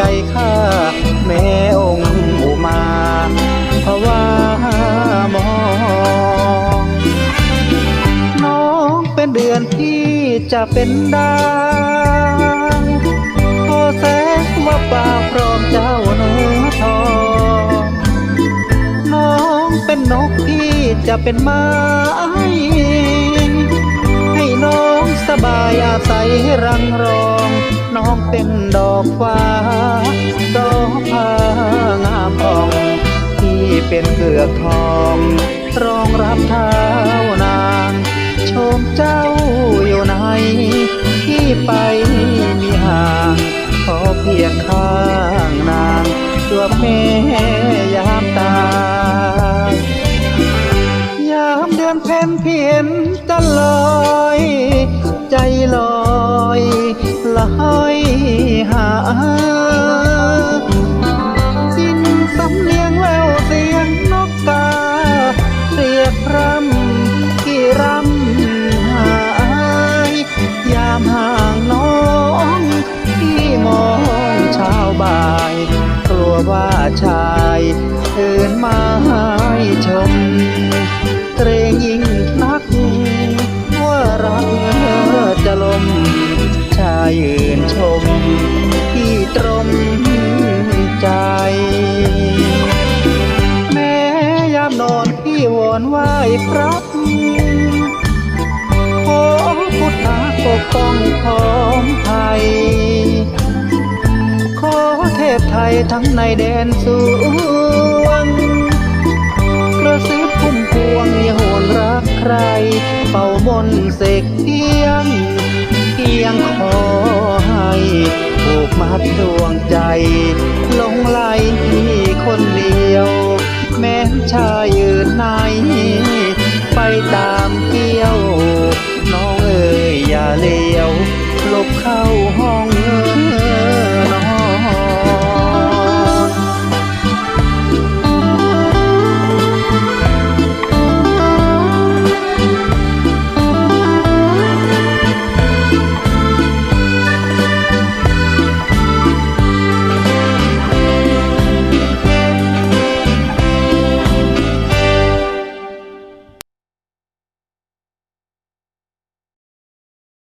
ใจข้าแม่องค์อุมาเพราะว่ามองน้องเป็นเดือนที่จะเป็นดางโอแสงว่าป่าพร้อมเจ้าเนื้อทองน้องเป็นนกที่จะเป็นไม้ให้น้องสบายอาศัยรังรอ น้องเป็นดอกฟ้าดอกผ้างามอ่องที่เป็นเกือกทอง รองรับเท้านางชมเจ้าอยู่ไหนที่ไปมีห่างขอเพียงข้างนางจวบแม่ยามตายยามเดือนเพ็ญเพียนจะลอย ใจลอย ลอยหาสิ้นสำเนียงแววเสียงนกกา เรียกรำกี่รำหายยามห่างน้องที่มองเช้าบ่าย กลัวว่าชายอื่นมาให้ ครับขอพุทธาปกป้องของไทย ขอเทพไทยทั้งในแดนสวงกระซิบพุ่มพวงอย่าห่วงรักใคร เป่ามนเสกเพียงเพียงขอให้ผูกมัดดวงใจลงไหลพี่คนเดียว แม้นชายยืน ไห